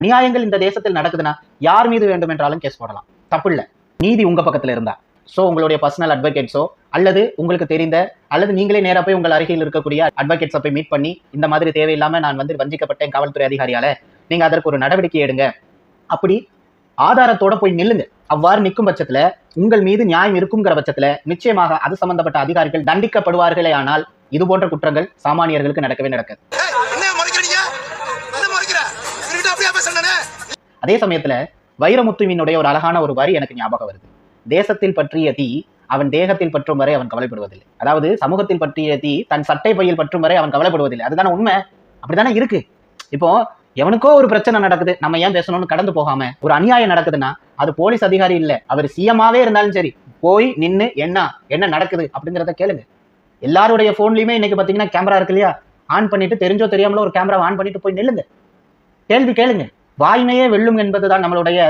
நியாயங்கள் இந்த தேசத்தில் நடக்குதுன்னா யார் மீது வேண்டும் என்றாலும் கேஸ் போடலாம். தப்பு இல்ல. நீதி உங்க பக்கத்துல இருந்தா. சோ உங்களுடைய பர்சனல் அட்வொகேட்ஸோ அல்லது உங்களுக்கு தெரிந்த அல்லது நீங்களே நேராக போய் உங்கள் அருகில் இருக்கக்கூடிய அட்வொகேட்ஸை போய் மீட் பண்ணி இந்த மாதிரி தேவையில்லாம நான் வந்து வஞ்சிக்கப்பட்டேன் காவல்துறை அதிகாரியால நீங்க அதற்கு ஒரு நடவடிக்கை எடுங்க. அப்படி ஆதாரத்தோட போய் நில்லுங்க. அவ்வாறு நிற்கும் பட்சத்துல உங்கள் மீது நியாயம் இருக்குங்கிற பட்சத்துல நிச்சயமாக அது சம்பந்தப்பட்ட அதிகாரிகள் தண்டிக்கப்படுவார்களே ஆனால் இது போன்ற குற்றங்கள் சாமானியர்களுக்கு நடக்கவே நடக்காது. அதே சமயத்துல வைரமுத்துவினுடைய ஒரு அழகான ஒரு வரி எனக்கு ஞாபகம் வருது. தேசத்தில் பற்றிய தீ அவன் தேகத்தில் பற்றும் வரை அவன் கவலைப்படுவதில்லை. அதாவது சமூகத்தில் பற்றிய தீ தன் சட்டை பையில் பற்றும் வரை அவன் கவலைப்படுவதில்லை. அதுதானே உண்மை? அப்படிதானே இருக்கு. இப்போ எவனுக்கோ ஒரு பிரச்சனை நடக்குது நம்ம ஏன் பேசணும்னு கடந்து போகாம ஒரு அநியாயம் நடக்குதுன்னா அது போலீஸ் அதிகாரி இல்ல. அவர் சிஎமாவே இருந்தாலும் சரி போய் நின்னு என்ன என்ன நடக்குது அப்படிங்கிறத கேளுங்க. எல்லாருடைய போன்லயுமே இன்னைக்கு பாத்தீங்கன்னா கேமரா இருக்கு இல்லையா? ஆன் பண்ணிட்டு தெரிஞ்சோ தெரியாமலோ ஒரு கேமரா ஆன் பண்ணிட்டு போய் நில்லுங்க. கேள்வி கேளுங்க. வாய்மையே வெல்லும் என்பதுதான் நம்மளுடைய